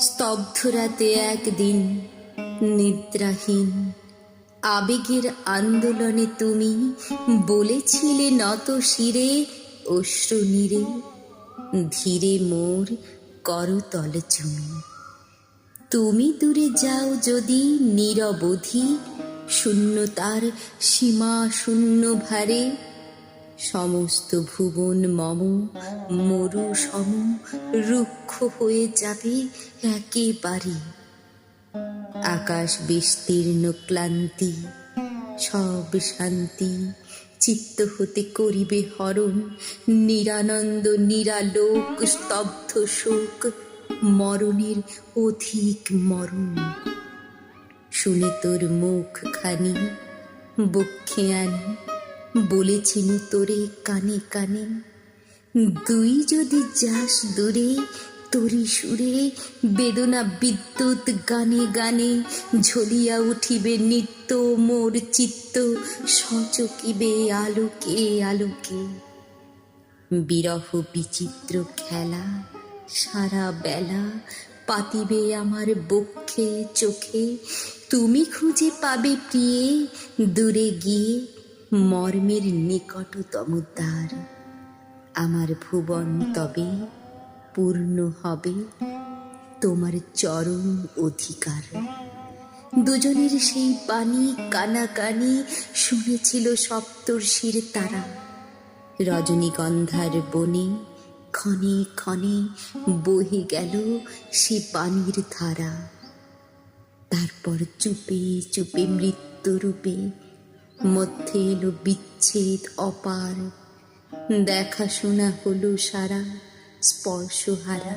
স্তব্ধ রাতে একদিন নিদ্রাহীন। আবেগের আন্দোলনে তুমি বলেছিলে নত শিরে, অশ্রু নিরে ধীরে মোর করতল চুমি তুমি দূরে যাও যদি নিরবধি, শূন্যতার সীমা শূন্য ভারে। সমস্ত ভুবন মম, মরু সম, রুক্ষ হয়ে যাবে একেবারে। আকাশ বিস্তীর্ণ ক্লান্তি, সব শান্তি, চিত্ত হতে করিবে হরণ, নিরানন্দ, নিরালোক, স্তব্ধ শোক, মরণের অধিক মরণ। শুনে তোর মুখ খানি বক্ষে আনি। বলেছিল তোরে কানে কানে, দুই যদি যাস দূরে তরি সুরে বেদনা বিদ্যুৎ গানে গানে, ঝলিয়া উঠিবে নিত্য মোর চিত্ত, সচকিবে আলোকে আলোকে। বিরহ বিচিত্র খেলা, সারা বেলা পাতিবে আমার বক্ষে, চোখে। তুমি খুঁজে পাবে প্রিয়ে, দূরে গিয়ে মর্মের নিকটতম দ্বার। আমার ভুবন তবে পূর্ণ হবে তোমার চরম অধিকার। দুজনের সেই পানি কানাকানি শুনেছিল সপ্তর্ষির তারা। রজনীগন্ধার বনে ক্ষণে ক্ষণে বহে গেল সে পানির ধারা। তারপর চুপে চুপে মৃত্যুরূপে মধ্যে এলো বিচ্ছেদ অপার। দেখাশোনা হলো সারা স্পর্শ হারা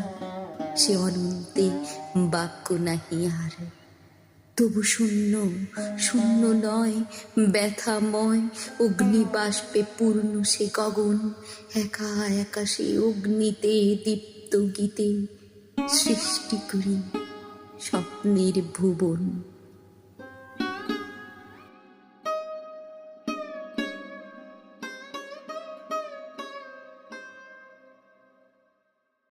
সে অনন্তে বাক্য নাহি আর। তবু শূন্য শূন্য নয়, ব্যথাময় অগ্নিবাষ্পে পূর্ণ সে গগন। একা একা সে অগ্নিতে দীপ্ত গীতে সৃষ্টি করি স্বপ্নের ভুবন।